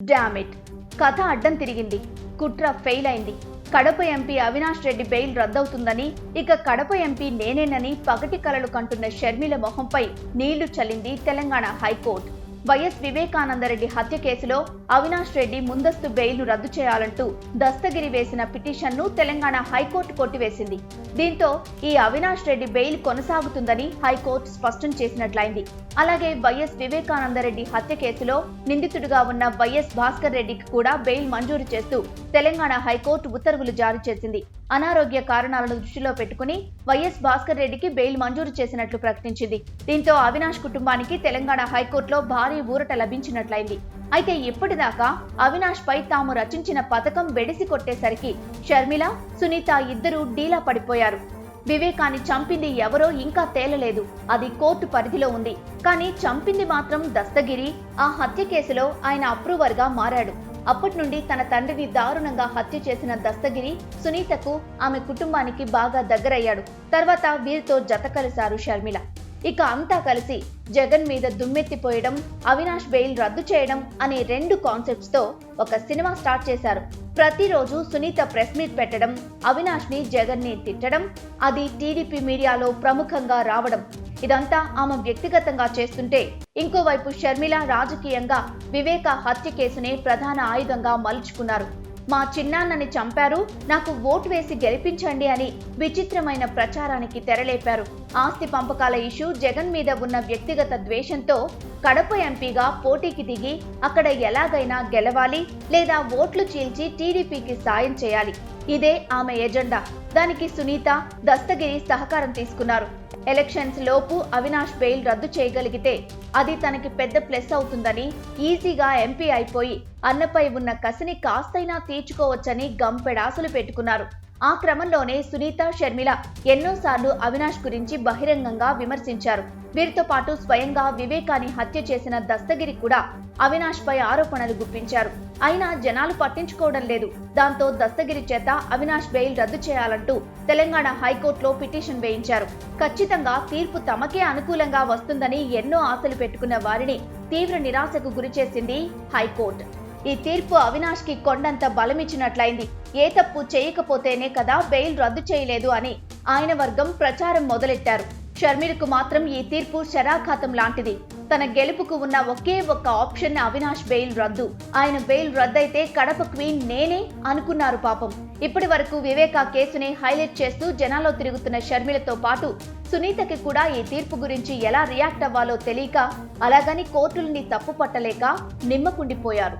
Damn it కథ అడ్డం తిరిగింది. కుట్ర ఫెయిల్ అయింది. కడప ఎంపీ అవినాష్ రెడ్డి బెయిల్ రద్దవుతుందని ఇక కడప ఎంపీ నేనేనని పగటి కలలు కంటున్న షర్మిల మొహంపై నీళ్ళు చల్లింది Telangana high court. YS Vivekanandareddy హత్య కేసులో అవినాష్ రెడ్డి ముందస్తు బెయిల్ను రద్దు చేయాలంటూ దస్తగిరి వేసిన పిటిషన్ను తెలంగాణ హైకోర్టు కొట్టివేసింది. దీంతో ఈ అవినాష్ రెడ్డి బెయిల్ కొనసాగుతుందని హైకోర్టు స్పష్టం చేసినట్లయింది. అలాగే వైఎస్ వివేకానందరెడ్డి హత్య కేసులో నిందితుడిగా ఉన్న వైఎస్ భాస్కర్ రెడ్డికి కూడా బెయిల్ మంజూరు చేస్తూ తెలంగాణ హైకోర్టు ఉత్తర్వులు జారీ చేసింది. అనారోగ్య కారణాలను దృష్టిలో పెట్టుకుని వైఎస్ భాస్కర్ రెడ్డికి బెయిల్ మంజూరు చేసినట్లు ప్రకటించింది. దీంతో అవినాష్ కుటుంబానికి తెలంగాణ హైకోర్టులో భారీ ఊరట లభించినట్లయింది. అయితే ఇప్పటిదాకా అవినాష్ పై తాము రచించిన పథకం వెడిసి కొట్టేసరికి షర్మిల సునీత ఇద్దరూ డీలా పడిపోయారు. వివేకాన్ని చంపింది ఎవరో ఇంకా తేలలేదు. అది కోర్టు పరిధిలో ఉంది. కానీ చంపింది మాత్రం దస్తగిరి. ఆ హత్య కేసులో ఆయన అప్రూవర్గా మారాడు. అప్పటి నుండి తన తండ్రిని దారుణంగా హత్య చేసిన దస్తగిరి సునీతకు ఆమె కుటుంబానికి బాగా దగ్గరయ్యాడు. తర్వాత వీరితో జత కలిశారు షర్మిల. ఇక అంతా కలిసి జగన్ మీద దుమ్మెత్తిపోయడం అవినాష్ బెయిల్ రద్దు చేయడం అనే రెండు కాన్సెప్ట్స్తో ఒక సినిమా స్టార్ట్ చేశారు. ప్రతిరోజు సునీత ప్రెస్ మీట్ పెట్టడం అవినాష్ని జగన్ని తిట్టడం అది టీడీపీ మీడియాలో ప్రముఖంగా రావడం. ఇదంతా ఆమె వ్యక్తిగతంగా చేస్తుంటే ఇంకోవైపు షర్మిల రాజకీయంగా వివేక హత్య కేసునే ప్రధాన ఆయుధంగా మలుచుకున్నారు. మా చిన్నాన్నని చంపారు నాకు ఓటు వేసి గెలిపించండి అని విచిత్రమైన ప్రచారానికి తెరలేపారు. ఆస్తి పంపకాల ఇష్యూ జగన్ మీద ఉన్న వ్యక్తిగత ద్వేషంతో కడప ఎంపీగా పోటీకి దిగి అక్కడ ఎలాగైనా గెలవాలి లేదా ఓట్లు చీల్చి టీడీపీకి సాయం చేయాలి. ఇదే ఆమె ఎజెండా. దానికి సునీత దస్తగిరి సహకారం తీసుకున్నారు. ఎలక్షన్స్ లోపు అవినాష్ బెయిల్ రద్దు చేయగలిగితే అది తనకి పెద్ద ప్లస్ అవుతుందని ఈజీగా ఎంపీ అయిపోయి అన్నపై ఉన్న కసిని కాస్తైనా తీర్చుకోవచ్చని గంపెడాసులు పెట్టుకున్నారు. ఆ క్రమంలోనే సునీత షర్మిల ఎన్నోసార్లు అవినాష్ గురించి బహిరంగంగా విమర్శించారు. వీరితో పాటు స్వయంగా వివేకాన్ని హత్య చేసిన దస్తగిరి కూడా అవినాష్ పై ఆరోపణలు గుప్పించారు. అయినా జనాలు పట్టించుకోవడం లేదు. దాంతో దస్తగిరి చేత అవినాష్ బెయిల్ రద్దు చేయాలంటూ తెలంగాణ హైకోర్టులో పిటిషన్ వేయించారు. ఖచ్చితంగా తీర్పు తమకే అనుకూలంగా వస్తుందని ఎన్నో ఆశలు పెట్టుకున్న వారిని తీవ్ర నిరాశకు గురిచేసింది హైకోర్టు. ఈ తీర్పు అవినాష్కి కొండంత బలమిచ్చినట్లయింది. ఏ తప్పు చేయకపోతేనే కదా బెయిల్ రద్దు చేయలేదు అని ఆయన వర్గం ప్రచారం మొదలెట్టారు. షర్మిలకు మాత్రం ఈ తీర్పు శరాఘాతం లాంటిది. తన గెలుపుకు ఉన్న ఒకే ఒక్క ఆప్షన్ అవినాష్ బెయిల్ రద్దు. ఆయన బెయిల్ రద్దయితే కడప క్వీన్ నేనే అనుకున్నారు పాపం. ఇప్పటి వరకు వివేకా కేసుని హైలైట్ చేస్తూ జనాల్లో తిరుగుతున్న షర్మిలతో పాటు సునీతకి కూడా ఈ తీర్పు గురించి ఎలా రియాక్ట్ అవ్వాలో తెలియక అలాగని కోర్టుల్ని తప్పు పట్టలేక నిమ్మకుండిపోయారు.